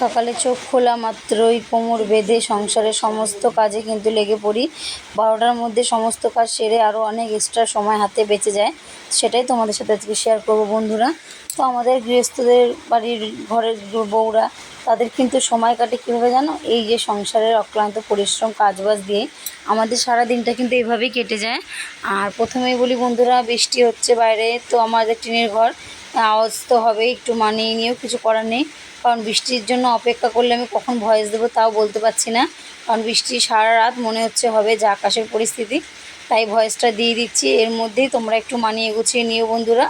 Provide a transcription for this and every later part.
সকালে চোখ খোলা মাত্রই কোমর বেঁধে সংসারের সমস্ত কাজে কিন্তু লেগে পড়ি। বারোটার মধ্যে সমস্ত কাজ সেরে আরও অনেক এক্সট্রা সময় হাতে বেঁচে যায়। সেটাই তোমাদের সাথে আজকে শেয়ার করব বন্ধুরা। তো আমাদের গৃহস্থদের বাড়ির ঘরের বউরা, তাদের কিন্তু সময় কাটে কীভাবে জানো? এই যে সংসারের অক্লান্ত পরিশ্রম, কাজবাজ দিয়ে আমাদের সারা দিনটা কিন্তু এইভাবেই কেটে যায়। আর প্রথমেই বলি বন্ধুরা, বৃষ্টি হচ্ছে বাইরে, তো আমাদের টিনের ঘর, আওয়াজ তো হবেই, একটু মানিয়ে নিয়েও কিছু করার নেই। কারণ বৃষ্টির জন্য অপেক্ষা করলে আমি কখন ভয়েস দেবো তাও বলতে পারছি না। কারণ বৃষ্টি সারা রাত মনে হচ্ছে হবে যা আকাশের পরিস্থিতি। তাই ভয়েসটা দিয়ে দিচ্ছি। এর মধ্যেই তোমরা একটু মানিয়ে গুছিয়ে নিও বন্ধুরা।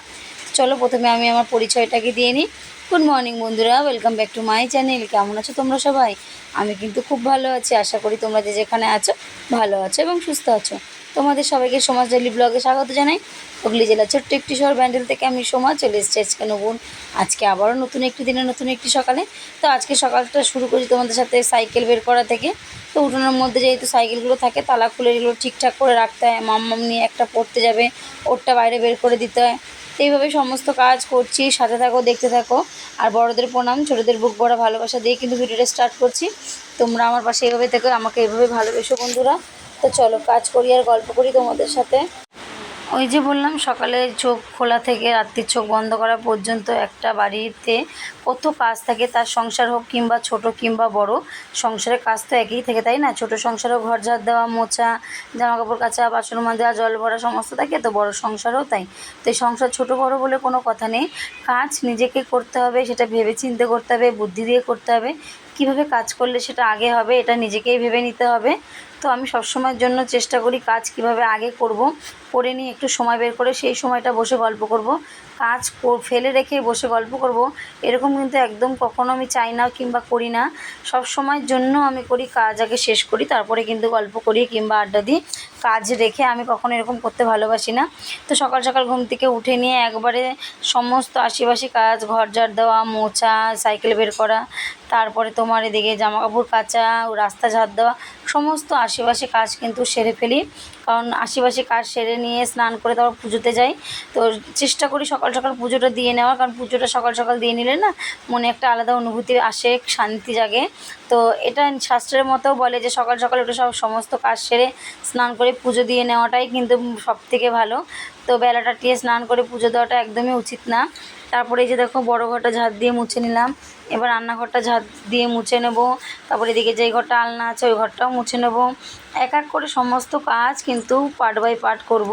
চলো প্রথমে আমি আমার পরিচয়টাকে দিয়ে নিই। গুড মর্নিং বন্ধুরা welcome back to my channel কেমন আছো তোমরা সবাই? আমি কিন্তু খুব ভালো আছি। আশা করি তোমরা যে যেখানে আছো ভালো আছো এবং সুস্থ আছো। তোমাদের সবাইকে সমাজ ডেলি ব্লগে স্বাগত জানাই। হুগলি জেলার ছোট্ট একটি শহর, ব্যান্ডেল থেকে আমি সমাজ চলে এসেছি আজকে নবুন। আজকে আবারও নতুন একটি দিনে, নতুন একটি সকালে। তো আজকে সকালটা শুরু করি তোমাদের সাথে সাইকেল বের করা থেকে। তো উঠোনের মধ্যে যেহেতু সাইকেলগুলো থাকে, তালা খুলে এগুলো ঠিকঠাক করে রাখতে হয়। মাম্মাম নিয়ে একটা পড়তে যাবে, ওরটা বাইরে বের করে দিতে হয়। তো এইভাবে সমস্ত কাজ করছি, সাথে থাকো, দেখতে থাকো। আর বড়দের প্রণাম, ছোটোদের বুক বড় ভালোবাসা দিয়ে কিন্তু ভিডিওটা স্টার্ট করছি। তোমরা আমার পাশে এভাবে থেকো, আমাকে এভাবে ভালোবেসো বন্ধুরা। তো চলো, কাজ করি আর গল্প করি তোমাদের সাথে। ওই যে বললাম, সকালে চোখ খোলা থেকে রাত্রির চোখ বন্ধ করা পর্যন্ত একটা বাড়িতে কত কাজ থাকে, তার সংসার হোক কিংবা ছোট কিংবা বড়, সংসারের কাজ তো একই থেকে, তাই না? ছোট সংসারও ঘর ঝাড় দেওয়া, মোছা জামা কাপড় কাচা, বাসন মাজা, জল ভরা সমস্ত থাকে, তো বড় সংসারও তাই। তো সংসার ছোট বড় বলে কোনো কথা নেই। কাজ নিজেকে করতে হবে, সেটা ভেবে চিন্তে করতে হবে, বুদ্ধি দিয়ে করতে হবে। কীভাবে কাজ করলে সেটা আগে হবে, এটা নিজেকেই ভেবে নিতে হবে। তো আমি সবসময়ের জন্য চেষ্টা করি কাজ কীভাবে আগে করব। করে নিই একটু সময় বের করে সেই সময়টা বসে গল্প করব। কাজ ফেলে রেখে বসে গল্প করব। এরকম কিন্তু একদম কখনো আমি চাই না কিংবা করি না। সব সময়ের জন্য আমি করি, কাজ আগে শেষ করি, তারপরে কিন্তু গল্প করি কিংবা আড্ডা দিই। কাজ রেখে আমি কখনো এরকম করতে ভালোবাসি না। তো সকাল সকাল ঘুম থেকে উঠে নিয়ে একবারে সমস্ত আশিবাসি কাজ ঘর ঝাড় দেওয়া, মোছা, সাইকেল বের করা, তারপরে তোমার এদিকে জামা কাপড় কাচা, রাস্তা ঝাড় দেওয়া, সমস্ত আশেপাশে কাজ কিন্তু সেরে ফেলি। কারণ আশেপাশে কাজ সেরে নিয়ে স্নান করে তারপর পুজোতে যাই। তো চেষ্টা করি সকাল সকাল পুজোটা দিয়ে নেওয়ার কারণ পুজোটা সকাল সকাল দিয়ে নিলে না মনে একটা আলাদা অনুভূতি আসে, শান্তি জাগে। তো এটা শাস্ত্রের মতো বলে যে সকাল সকাল ওটা সব সমস্ত কাজ সেরে স্নান করে পুজো দিয়ে নেওয়াটাই কিন্তু সব থেকে ভালো। তো বেলাটা টিয়ে স্নান করে পুজো দেওয়াটা একদমই উচিত না। তারপরে এই যে দেখো বড় ঘরটা ঝাড় দিয়ে মুছে নিলাম। এবার রান্নাঘরটা ঝাড় দিয়ে মুছে নেব। তারপরে এদিকে যেই ঘরটা আলনা আছে, ওই ঘরটাও মুছে নেব। এক এক করে সমস্ত কাজ কিন্তু পার্ট বাই পার্ট করব।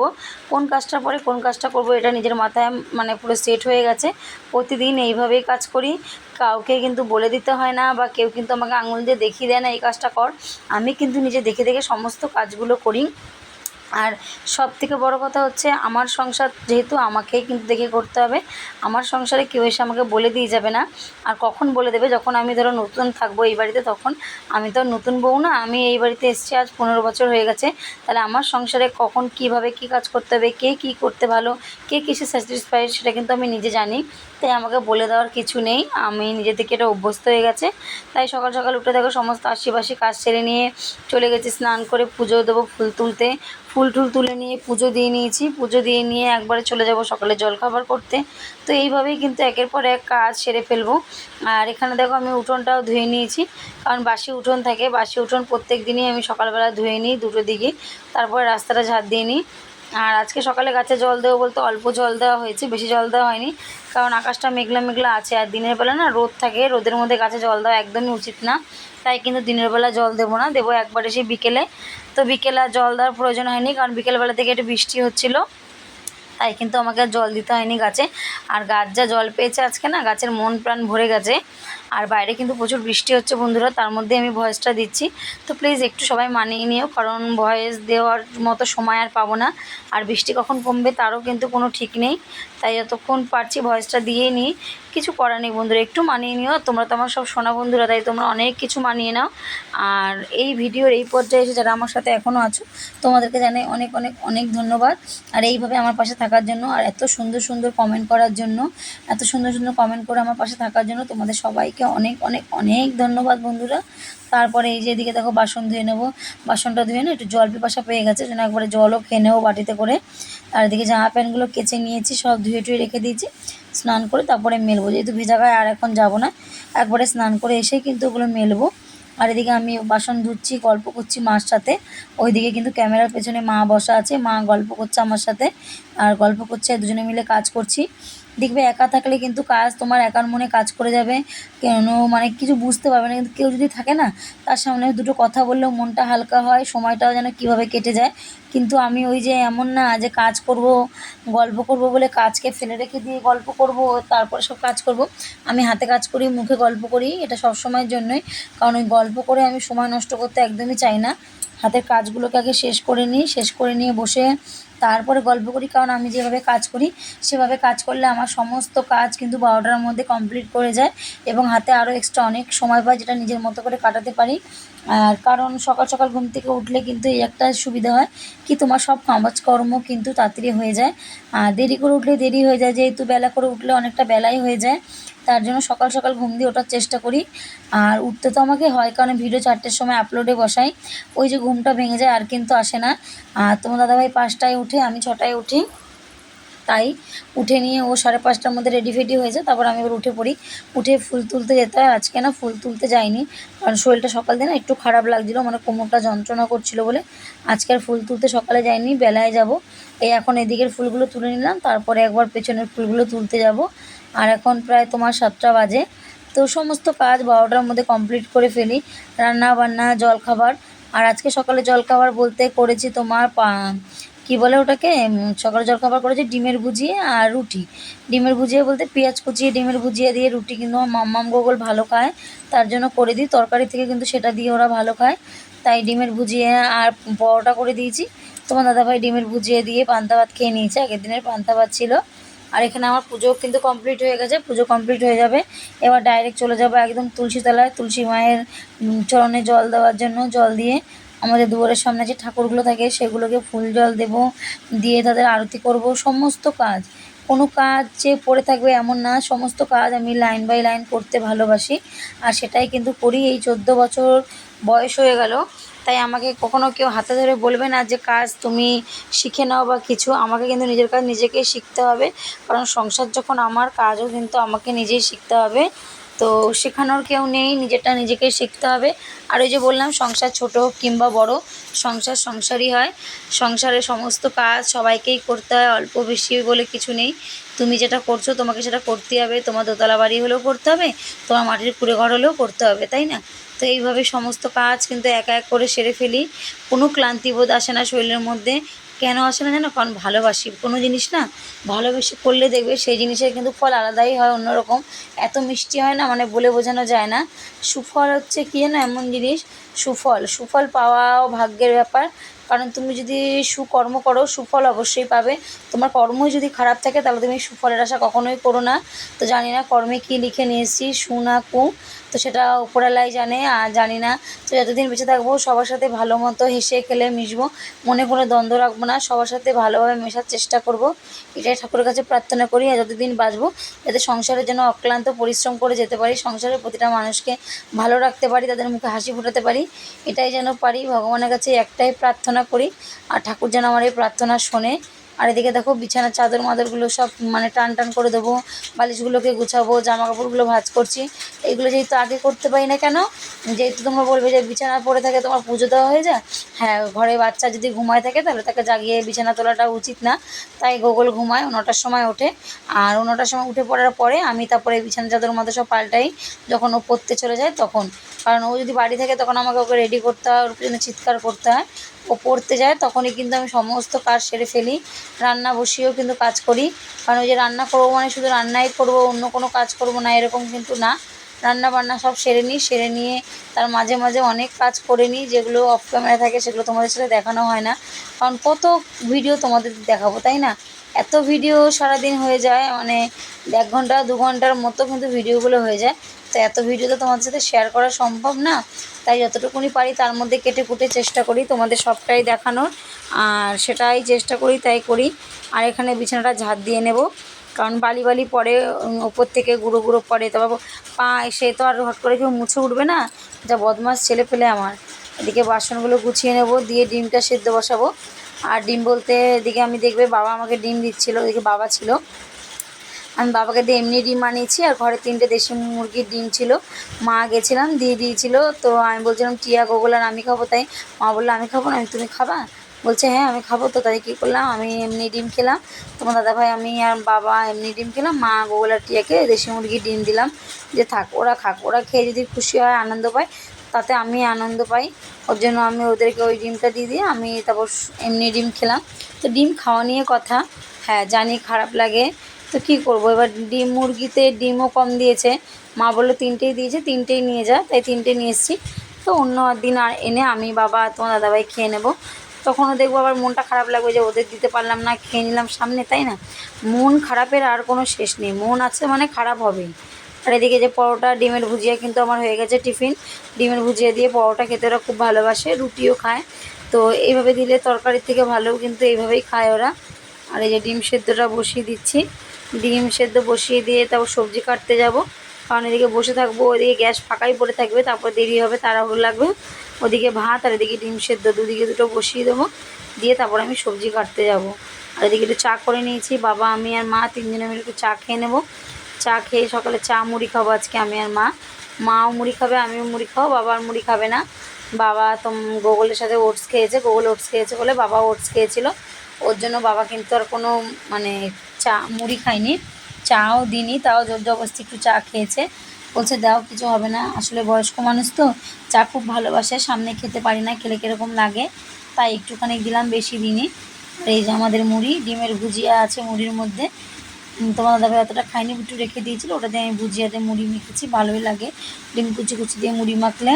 কোন কাজটা পরে কোন কাজটা করব এটা নিজের মাথায় মানে পুরো সেট হয়ে গেছে। প্রতিদিন এইভাবেই কাজ করি। কাউকে কিন্তু বলে দিতে হয় না বা কেউ কিন্তু আমাকে আঙুল দিয়ে দেখিয়ে দেয় না, এই কাজটা কর। আমি কিন্তু নিজে দেখে দেখে সমস্ত কাজগুলো করি। আর সব থেকে বড় কথা হচ্ছে আমার সংসার যেহেতু আমাকেই কিন্তু দেখে করতে হবে, আমার সংসারে কেউ এসে আমাকে বলে দিয়ে যাবে না। আর কখন বলে দেবে? যখন আমি ধরো নতুন থাকব এই বাড়িতে, তখন আমি তো নতুন বউ না, আমি এই বাড়িতে এসেছি, আজ পনেরো বছর হয়ে গেছে। তাহলে আমার সংসারে কখন কীভাবে কি কাজ করতে হবে, কে কি করতে ভালো, কে কিসে স্যাটিসফাইড সেটা কিন্তু আমি নিজে জানি। তাই আমাকে বলে দেওয়ার কিছু নেই, আমি নিজে থেকে এটা অভ্যস্ত হয়ে গেছে। তাই সকাল সকাল উঠে দেখো, সমস্ত আশিপাশি কাজ সেরে নিয়ে চলে গেছি, স্নান করে পুজো দেবো ফুল তুলতে। ফুল টুল তুলে নিয়ে পুজো দিয়ে নিয়েছি। পুজো দিয়ে নিয়ে একবারে চলে যাব সকালে জলখাবার করতে। তো এইভাবেই কিন্তু একের পর এক কাজ সেরে ফেলব। আর এখানে দেখো আমি উঠোনটাও ধুয়ে নিয়েছি। কারণ বাসি উঠোন থাকে, বাসি উঠোন প্রত্যেক দিনই আমি সকালবেলা ধুয়ে নিই দুটো দিকে। তারপরে রাস্তাটা ঝাড় দিয়ে নিই। আর আজকে সকালে গাছে জল দেবো বলতে অল্প জল দেওয়া হয়েছে, বেশি জল দেওয়া হয়নি। কারণ আকাশটা মেঘলা মেঘলা আছে আর দিনের বেলা না রোদ থাকে, রোদের মধ্যে গাছে জল দেওয়া একদমই উচিত না। তাই কিন্তু দিনের বেলা জল দেবো না, দেবো একবার এসে বিকেলে। তো বিকেলে আর জল দেওয়ার প্রয়োজন হয়নি, কারণ বিকেলবেলা থেকে একটু বৃষ্টি হচ্ছিল। তাই কিন্তু আমাকে জল দিতে হয়নি গাছে। আর গাছ যা জল পেয়েছে আজকে না, গাছের মন প্রাণ ভরে গেছে। আর বাইরে কিন্তু প্রচুর বৃষ্টি হচ্ছে বন্ধুরা, তার মধ্যে আমি ভয়েসটা দিচ্ছি। তো প্লিজ একটু সবাই মানিয়ে নিও, কারণ ভয়েস দেওয়ার মতো সময় আর পাবো না। আর বৃষ্টি কখন কমবে তারও কিন্তু কোনো ঠিক নেই। তাই যতক্ষণ পারছি ভয়েসটা দিয়েই নিই। কিছু করার নেই বন্ধুরা, একটু মানিয়ে নিও। তোমরা তো আমার সব সোনা বন্ধুরা, তাই তোমরা অনেক কিছু মানিয়ে নাও। আর এই ভিডিওর এই পর্যায়ে এসে যারা আমার সাথে এখনও আছো, তোমাদেরকে জানাই অনেক অনেক অনেক ধন্যবাদ। আর এইভাবে আমার পাশে থাকার জন্য, আর এত সুন্দর সুন্দর কমেন্ট করার জন্য, এত সুন্দর সুন্দর কমেন্ট করে আমার পাশে থাকার জন্য তোমাদের সবাইকে অনেক অনেক অনেক ধন্যবাদ বন্ধুরা। তারপরে এই যে এদিকে দেখো বাসন ধুয়ে নেব। বাসনটা ধুয়ে না, একটু জল পিপাসা পেয়ে গেছে, যেন একবারে জলও খেয়ে নেব বাটিতে করে। আর এদিকে জামা প্যান্টগুলো কেচে নিয়েছি, সব ধুয়ে টুয়ে রেখে দিয়েছি, স্নান করে তারপরে মেলবো। যেহেতু ভেজা গায়ে আর এখন যাব না, একবারে স্নান করে এসে কিন্তু ওগুলো মেলবো। আর এদিকে আমি বাসন ধুচ্ছি, গল্প করছি মার সাথে। ওইদিকে কিন্তু ক্যামেরার পেছনে মা বসা আছে, মা গল্প করছে আমার সাথে, আর গল্প করছে, দুজনে মিলে কাজ করছি। দেখবে একা থাকলে কিন্তু কাজ তোমার একার মনে কাজ করে যাবে। কেন? মানে কিছু বুঝতে পারবে না। কিন্তু কেউ যদি থাকে না, তার সামনে দুটো কথা বললেও মনটা হালকা হয়, সময়টাও যেন কীভাবে কেটে যায়। কিন্তু আমি ওই যে এমন না যে কাজ করব, গল্প করব বলে কাজকে ফেলে রেখে দিয়ে গল্প করব, তারপরে সব কাজ করব। আমি হাতে কাজ করি, মুখে গল্প করি, এটা সব সময়ের জন্যই। কারণ ওই গল্প করে আমি সময় নষ্ট করতে একদমই চাই না। হাতের কাজগুলোকে আগে শেষ করে নিই, শেষ করে নিয়ে বসে তারপরে গল্প করি, কারণ আমি যেভাবে কাজ করি, সেভাবে কাজ করলে আমার সমস্ত কাজ কিন্তু বারোটার মধ্যে কমপ্লিট করে যায় এবং হাতে আরও এক্সট্রা অনেক সময় পাই যেটা নিজের মতো করে কাটাতে পারি। আর কারণ সকাল সকাল ঘুম থেকে উঠলে কিন্তু এই একটা সুবিধা হয় কি তোমার সব কাজকর্ম কিন্তু তাড়াতাড়ি হয়ে যায়। আর দেরি করে উঠলে দেরি হয়ে যায়, যেহেতু বেলা করে উঠলে অনেকটা বেলাই হয়ে যায়, তার জন্য সকাল সকাল ঘুম দিয়ে ওঠার চেষ্টা করি। আর উঠতে তো আমাকে হয়, কারণ ভিডিও চারটের সময় আপলোডে বসাই। ওই যে ঘুমটা ভেঙে যায় আর কিন্তু আসে না। আর তোমার দাদাভাই পাঁচটায় উঠে, আমি ছটায় উঠি। তাই উঠে নিয়ে ও সাড়ে পাঁচটার মধ্যে রেডি ফেডি হয়ে যায়। তারপর আমি এবার উঠে পড়ি। উঠে ফুল তুলতে যেতে হয়। আজকে না ফুল তুলতে যাইনি। কারণ শরীরটা সকাল দিয়ে না একটু খারাপ লাগছিল। মানে কোমরটা যন্ত্রণা করছিল বলে। আজকে আর ফুল তুলতে সকালে যাইনি। বেলায় যাব। এই এখন এদিকের ফুলগুলো তুলে নিলাম। তারপরে একবার পেছনের ফুলগুলো তুলতে যাব। আর এখন প্রায় তোমার সাতটা বাজে। তো সমস্ত কাজ বারোটার মধ্যে কমপ্লিট করে ফেলি। রান্না বান্না জলখাবার। আর আজকে সকালে জলখাবার বলতে করেছি তোমার কী বলে ওটাকে? সকালে জলখাবার করেছি, ডিমের ভুজিয়ে আর রুটি। ডিমের ভুজিয়ে বলতে পেঁয়াজ কুচিয়ে, ডিমের ভুজিয়ে দিয়ে রুটি কিন্তু আমার মাম্মাম গোগল ভালো খায়। তার জন্য করে দিই, তরকারি থেকে কিন্তু সেটা দিয়ে ওরা ভালো খায়। তাই ডিমের ভুজিয়ে আর পরোটা করে দিয়েছি। তোমার দাদাভাই ডিমের ভুজিয়ে দিয়ে পান্তা ভাত খেয়ে নিয়েছে, আগের দিনের পান্তা ভাত ছিল। আর এখানে আমার পুজো কিন্তু কমপ্লিট হয়ে গেছে, পুজো কমপ্লিট হয়ে যাবে। এবার ডাইরেক্ট চলে যাব একদম তুলসী তলায়, তুলসী মায়ের চরণে জল দেওয়ার জন্য, জল দিয়ে আমাদের দুয়ারের সামনে যে ঠাকুরগুলো থাকে, সেগুলোকে ফুল জল দেব, দিয়ে তাদের আরতি করব, সমস্ত কাজ। কোনো কাজ যে পড়ে থাকবে এমন না, সমস্ত কাজ আমি লাইন বাই লাইন করতে ভালোবাসি। আর সেটাই কিন্তু করি। এই চোদ্দ বছর বয়স হয়ে গেল, তাই আমাকে কখনো কেউ হাতে ধরে বলবে না যে, কাজ তুমি শিখে নাও বা কিছু। আমাকে কিন্তু নিজের কাজ নিজেকেই শিখতে হবে। কারণ সংসার যখন আমার, কাজও কিন্তু আমাকে নিজেই শিখতে হবে। তো শেখানোর কেউ নেই, নিজেরটা নিজেকেই শিখতে হবে। আর ওই যে বললাম, সংসার ছোট কিংবা বড়, সংসার সংসারই হয়। সংসারে সমস্ত কাজ সবাইকেই করতে হয়, অল্প বেশি বলে কিছু নেই। তুমি যেটা করছ, তোমাকে সেটা করতে হবে। তোমার দোতলা বাড়ি হলেও করতে হবে, তোমার মাটির কুড়ে ঘর হলেও করতে হবে, তাই না? তো এইভাবে সমস্ত কাজ কিন্তু একা এক করে সেরে ফেলি। কোনো ক্লান্তিবোধ আসে না শরীরের মধ্যে। কেন আসে না জানো? কারণ ভালোবাসি। কোনো জিনিস না ভালোবেসে করলে দেখবে সেই জিনিসের কিন্তু ফল আলাদাই হয়, অন্যরকম। এত মিষ্টি হয় না মানে বলে বোঝানো যায় না। সুফল হচ্ছে কী জানো? এমন জিনিস, সুফল। সুফল পাওয়াও ভাগ্যের ব্যাপার। কারণ তুমি যদি সুকর্ম করো, সুফল অবশ্যই পাবে। তোমার কর্মই যদি খারাপ থাকে, তাহলে তুমি সুফলের আশা কখনোই করো না। তো জানি না কর্মে কী লিখে নিয়ে এসেছি সু না কু। তো সেটা উপরালাই জানে, আর জানি না। তো যতদিন বেঁচে থাকব, সবার সাথে ভালো মতো হেসে খেলে মিশবো। মনে কোনো দ্বন্দ্ব রাখব না, সবার সাথে ভালোভাবে মেশার চেষ্টা করব। এটাই ঠাকুরের কাছে প্রার্থনা করি, আর যতদিন বাঁচবো, যাতে সংসারের জন্য অক্লান্ত পরিশ্রম করে যেতে পারি, সংসারের প্রতিটা মানুষকে ভালো রাখতে পারি, তাদের মুখে হাসি ফোটাতে পারি। এটাই যেন পারি, ভগবানের কাছে একটাই প্রার্থনা। করি। আর ঠাকুর যেন আমার এই প্রার্থনা শোনে। আর এদিকে দেখো বিছানার চাদর, মাদরগুলো সব মানে টান টান করে দেবো। বালিশগুলোকে গুছাবো জামা কাপড়গুলো ভাজ করছি। এইগুলো যেহেতু আগে করতে পারি না কেন? যেহেতু তোমরা বলবে যে বিছানা পড়ে থাকে, তোমার পুজো দেওয়া হয়ে যায়। হ্যাঁ ঘরে বাচ্চা যদি ঘুমায় থাকে, তাহলে তাকে জাগিয়ে বিছানা তোলাটা উচিত না। তাই গোগল ঘুমায়, নটার সময় ওঠে। আর নটার সময় উঠে পড়ার পরে আমি তারপরে বিছানা, চাদর মধ্যে সব পাল্টাই যখন ও পড়তে চলে যায় তখন। কারণ ও যদি বাড়ি থাকে তখন আমাকে ওকে রেডি করতে হয়, ওর পিছনে চিৎকার করতে হয়। ও পড়তে যায়, তখনই কিন্তু আমি সমস্ত কাজ সেরে ফেলি। রান্না বসিয়েও কিন্তু কাজ করি। কারণ ওই যে রান্না করব মানে শুধু রান্নাই করব, অন্য কোনো কাজ করব না, এরকম কিন্তু না। রান্না বান্না সব সেরে নিই, সেরে নিয়ে তার মাঝে মাঝে অনেক কাজ করে নিই, যেগুলো অফ ক্যামেরা থাকে সেগুলো তোমাদের সাথে দেখানো হয় না। কারণ কত ভিডিও তোমাদের দেখাবো, তাই না? এত ভিডিও সারাদিন হয়ে যায় মানে এক ঘণ্টা, দু ঘণ্টার মতো কিন্তু ভিডিওগুলো হয়ে যায়। তো এত ভিডিও তো তোমাদের সাথে শেয়ার করা সম্ভব না। তাই যতটুকুনি পারি তার মধ্যে কেটে কুটে চেষ্টা করি তোমাদের সবটাই দেখানোর। আর সেটাই চেষ্টা করি, তাই করি। আর এখানে বিছানাটা ঝাড় দিয়ে নেব। কারণ বালি বালি উম, ওপর থেকে গুঁড়ো গুঁড়ো পড়ে। তারপর পা এসে তো আর হট করে কেউ মুছে উঠবে না? যা বদমাস ছেলে পেলে আমার। এদিকে বাসনগুলো গুছিয়ে নেব দিয়ে ডিমটা সেদ্ধ বসাবো। আর ডিম বলতে এদিকে আমি দেখবে বাবা আমাকে ডিম দিচ্ছিল ওদিকে বাবা ছিল। আমি বাবাকে দিয়ে এমনি ডিম বানিয়েছি আর ঘরে তিনটে দেশি মুরগির ডিম ছিল। মা গেছিলাম দিয়ে দিয়েছিল। তো আমি বলছিলাম টিয়া গোগল আর আমি খাব। তাই মা বলল আমি খাব না আমি তুমি খাবা? বলছে হ্যাঁ আমি খাব। তো তাই কী করলাম, আমি এমনি ডিম খেলাম। তোমার দাদাভাই, আমি আর বাবা এমনি ডিম খেলাম, মা গোগল আর টিয়াকে দেশি মুরগির ডিম দিলাম। যে থাক, ওরা খাক, ওরা খেয়ে যদি খুশি হয়, আনন্দ পায়, তাতে আমি আনন্দ পাই। ওর জন্য আমি ওদেরকে ওই ডিমটা দিয়ে দিয়ে আমি তারপর এমনি ডিম খেলাম। তো ডিম খাওয়া নিয়ে কথা হ্যাঁ জানি খারাপ লাগে। তো কী করব? এবার ডিম মুরগিতে ডিমও কম দিয়েছে। মা বলল, তিনটেই দিয়েছে, তিনটেই নিয়ে যা। তাই তিনটে নিয়ে এসেছি। তো অন্য দিন আর এনে আমি, বাবা তোমার দাদাভাই খেয়ে নেব। তখনও দেখব আবার মনটা খারাপ লাগবে যে ওদের দিতে পারলাম না, খেয়ে নিলাম সামনে, তাই না? মন খারাপের আর কোনো শেষ নেই। মন আছে মানে খারাপ হবেই। আর এদিকে যে পরোটা, ডিমের ভুজিয়া কিন্তু আমার হয়ে গেছে টিফিন। ডিমের ভুজিয়া দিয়ে পরোটা খেতে ওরা খুব ভালোবাসে, রুটিও খায়। তো এইভাবে দিলে তরকারির থেকে ভালো কিন্তু এইভাবেই খায় ওরা। আর এই যে ডিম সেদ্ধটা বসিয়ে দিচ্ছি। ডিম সেদ্ধ বসিয়ে দিয়ে তারপর সবজি কাটতে যাব। কারণ এদিকে বসে থাকব, ওদিকে গ্যাস ফাঁকাই পড়ে থাকবে, তারপর দেরি হবে, তাড়াহুড়ো লাগবে। ওদিকে ভাত আর এদিকে ডিম সেদ্ধ, দুদিকে দুটো বসিয়ে দেবো। দিয়ে তারপর আমি সবজি কাটতে যাব। আর এদিকে একটু চা করে নিয়েছি, বাবা, আমি আর মা তিনজনে মিলে একটু চা খেয়ে নেব। চা খেয়ে সকালে চা মুড়ি খাব আজকে আমি আর মা। মাও মুড়ি খাবে, আমিও মুড়ি খাব, বাবা আর মুড়ি খাবে না। বাবা তো গোগলের সাথে ওটস খেয়েছে, গোগল ওটস খেয়েছে বলে বাবা ওটস খেয়েছিল। ওর জন্য বাবা কিন্তু আর কোনো মানে চা, মুড়ি খায়নি। চাও দিইনি, তাও জোর জবরদস্তি একটু চা খেয়েছে। বলছে, দাও, কিছু হবে না। আসলে বয়স্ক মানুষ তো, চা খুব ভালোবাসে, সামনে খেতে পারি না, খেলে কীরকম লাগে? তাই একটুখানি দিলাম বেশি দিনই এই যে আমাদের মুড়ি, ডিমের ভুজিয়া আছে মুড়ির মধ্যে। তোমার দাদাভাই অতটা খাইনি একটু রেখে দিয়েছিল, ওটা দিয়ে আমি ভুজিয়াতে মুড়ি মেখেছি, ভালোই লাগে। ডিম কুচি কুচি দিয়ে মুড়ি মাখলে।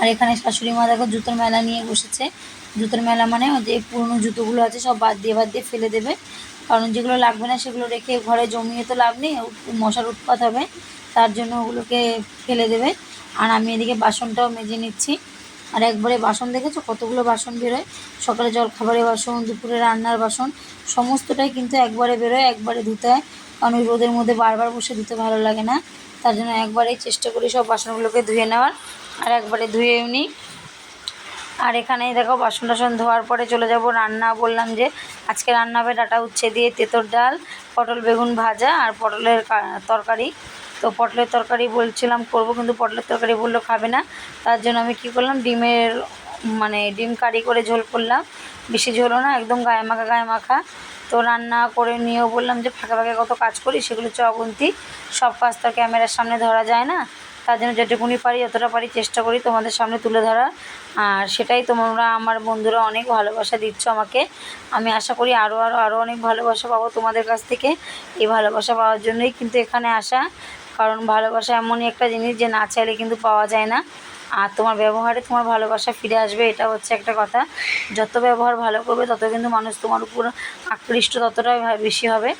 আর এখানে শাশুড়ি মা দেখো, জুতোর মেলা নিয়ে বসেছে। জুতোর মেলা মানে ওই যে পুরনো জুতোগুলো আছে, সব বাদ দিয়ে বাদ দিয়ে ফেলে দেবে। কারণ যেগুলো লাগবে না, সেগুলো রেখে ঘরে জমিয়ে তো লাভ নেই মশার উৎপাত হবে। তার জন্য ওগুলোকে ফেলে দেবে। আর আমি এদিকে বাসনটাও মেজে নিচ্ছি। আর একবারে বাসন দেখেছ? কতগুলো বাসন বেরোয়? সকালে জলখাবারের বাসন, দুপুরে রান্নার বাসন, সমস্তটাই কিন্তু একবারে বেরোয়, একবারে ধুতে হয়। কারণ ওই রোদের মধ্যে বারবার বসে ধুতে ভালো লাগে না। তার জন্য একবারেই চেষ্টা করি সব বাসনগুলোকে ধুয়ে নেওয়ার। আর একবারে ধুয়েও নিই আর এখানেই দেখো বাসন টাসন ধোয়ার পরে চলে যাব রান্না। বললাম যে আজকে রান্না হবে ডাটা উচ্ছে দিয়ে তেঁতোর ডাল, পটল বেগুন ভাজা আর পটলের তরকারি। তো পটলের তরকারি বলছিলাম, করব কিন্তু পটলের তরকারি বলল খাবে না। তার জন্য আমি কি করলাম, ডিমের মানে ডিম কারি করে ঝোল করলাম। বেশি ঝোলও না, একদম গায়ে মাখা গায়ে মাখা। তো রান্না করে নিয়েও বললাম যে ফাঁকে ফাঁকে কত কাজ করি, সেগুলো চগুন্তি। সব কাজ তো ক্যামেরার সামনে ধরা যায় না। তার জন্য যেটুকুনি পারি যতটা পারি, চেষ্টা করি তোমাদের সামনে তুলে ধরার আর সেটাই তোমরা আমার বন্ধুরা অনেক ভালোবাসা দিচ্ছ আমাকে। আমি আশা করি আরও আরও আরও অনেক ভালোবাসা পাবো তোমাদের কাছ থেকে। এই ভালোবাসা পাওয়ার জন্যই কিন্তু এখানে আসা। কারণ ভালোবাসা এমনই একটা জিনিস যে না চাইলে কিন্তু পাওয়া যায় না। আর তোমার ব্যবহারে তোমার ভালোবাসা ফিরে আসবে, এটা হচ্ছে একটা কথা। যত ব্যবহার ভালো করবে, তত কিন্তু মানুষ তোমার উপর আকৃষ্ট, ততটাই বেশি হবে।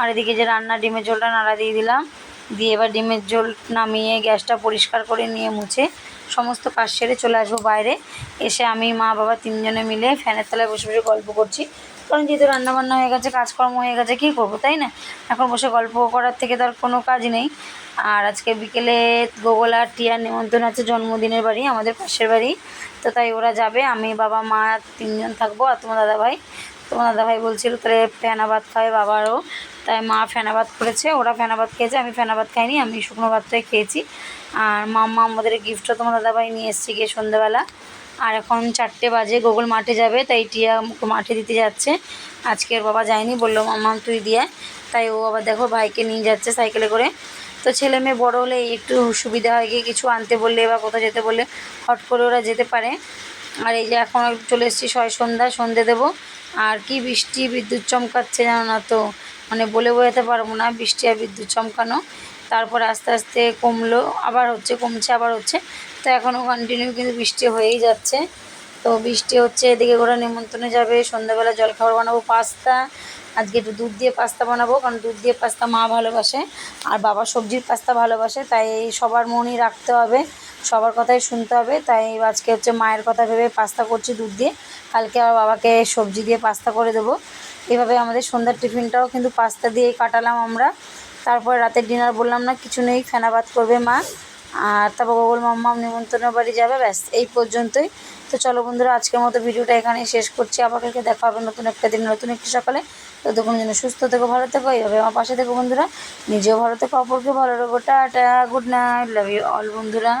আর এদিকে যে রান্না, ডিমের ঝোলটা নাড়া দিয়ে দিলাম। দিয়ে এবার ডিমের ঝোল নামিয়ে গ্যাসটা পরিষ্কার করে নিয়ে মুছে সমস্ত কাজ সেরে চলে আসব বাইরে। এসে আমি মা, বাবা তিনজনে মিলে ফ্যানের তলায় বসে বসে গল্প করছি। কারণ যেহেতু রান্নাবান্না হয়ে গেছে, কাজকর্ম হয়ে গেছে, কী করব, তাই না? এখন বসে গল্প করার থেকে তার কোনো কাজ নেই। আর আজকে বিকেলে গোগল আর টিয়ার নিমন্ত্রণ আছে, জন্মদিনের বাড়ি, আমাদের পাশের বাড়ি। তো তাই ওরা যাবে, আমি, বাবা, মা তিনজন থাকব আর তোমার দাদাভাই। তোমার দাদাভাই বলছিল, তাহলে ফেনা ভাত খাবে বাবারও। তাই মা ফেনা ভাত করেছে, ওরা ফেনা ভাত খেয়েছে, আমি ফেনা ভাত খাইনি, আমি শুকনো ভাতটাই খেয়েছি। আর মাম্মা আমাদের গিফটও তোমার দাদাভাই নিয়ে এসছে গিয়ে সন্ধ্যেবেলা। আর এখন চারটে বাজে, গোগল মাঠে যাবে, তাই টিয়া মাঠে দিতে যাচ্ছে। আজকে ওর বাবা যায়নি, বলল, মাম্মা, তুই দিয়ে তাই ও আবার দেখো ভাইকে নিয়ে যাচ্ছে সাইকেলে করে। তো ছেলে মেয়ে বড়ো হলে একটু সুবিধা হয় গিয়ে কিছু আনতে বললে বা কোথাও যেতে বললে হট করে ওরা যেতে পারে। আর এই যে এখন চলে এসেছি ছয় সন্ধ্যা, সন্ধে দেবো। আর কি বৃষ্টি বিদ্যুৎ চমকাচ্ছে জানো না তো? মানে বলে বোঝাতে পারব না, বৃষ্টি আর বিদ্যুৎ চমকানো। তারপর আস্তে আস্তে কমলো, আবার হচ্ছে, কমছে, আবার হচ্ছে। তো এখনও কন্টিনিউ কিন্তু বৃষ্টি হয়েই যাচ্ছে। তো বৃষ্টি হচ্ছে, এদিকে ওরা নিমন্ত্রণে যাবে। সন্ধ্যাবেলা জলখাবার বানাবো, পাস্তা। আজকে একটু দুধ দিয়ে পাস্তা বানাবো, কারণ দুধ দিয়ে পাস্তা মা ভালোবাসে। আর বাবা সবজির পাস্তা ভালোবাসে, তাই সবার মনই রাখতে হবে, সবার কথাই শুনতে হবে। তাই আজকে হচ্ছে মায়ের কথা ভেবে পাস্তা করছি দুধ দিয়ে। কালকে আবার বাবাকে সবজি দিয়ে পাস্তা করে দেবো। এভাবে আমাদের সন্ধ্যার টিফিনটাও কিন্তু পাস্তা দিয়েই কাটালাম আমরা। তারপর রাতের ডিনার বললাম না, কিছু নেই ফেনা ভাত করবে মা। আর তারপর গোগল মাম্মাম নিমন্ত্রণের বাড়ি যাবে, ব্যাস, এই পর্যন্তই। তো চলো বন্ধুরা, আজকের মতো ভিডিওটা এখানে শেষ করছি। আবার কালকে দেখা হবে নতুন একটা দিন, নতুন একটি সকালে। তো ততক্ষণ যেন সুস্থ থেকো, ভালো থেকো, এইভাবে আমার পাশে থেকো বন্ধুরা। নিজেও ভালো থেকো অপরকে ভালো রেখো। Tata good night love you all বন্ধুরা।